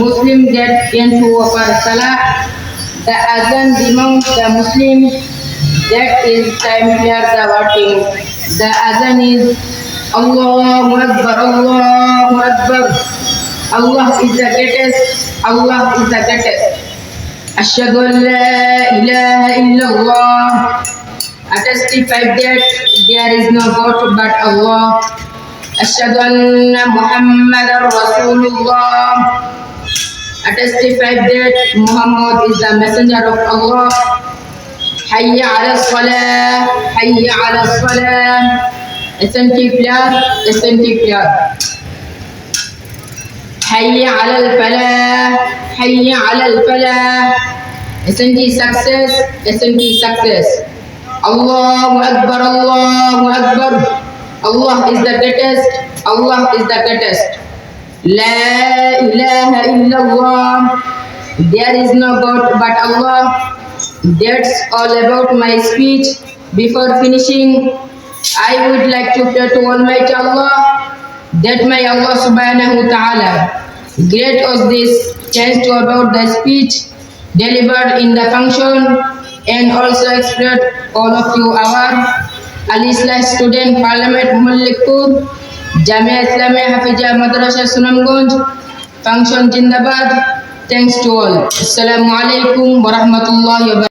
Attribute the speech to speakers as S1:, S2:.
S1: Muslim get into our salah. The azan demands the Muslim that is time here the wording. The azan is Allahu Akbar, Allahu Akbar. Allah is the greatest, Allah is the greatest. أشهد أن لا إله إلا الله I testify that there is no God but Allah. أشهد أن محمد رسول الله I testify that Muhammad is the messenger of Allah. حي على الصلاة حي على الصلاة Attentive prayer, attentive prayer. حي على الفلاح حي على الفلاح Attentive success, attentive success. Allahu Akbar, Allahu Akbar. Allah is the greatest, Allah is the greatest. La ilaha illallah. There is no God but Allah. That's all about my speech. Before finishing, I would like to pray to Almighty Allah that may Allah subhanahu wa ta'ala grant us this chance to about the speech delivered in the function and also explain all of you our Al-Islah student parliament Mullikpur Jamia Islamia Hafiza Madrasa Sunamganj function जिंदाबाद thanks to all असलकम वरहमल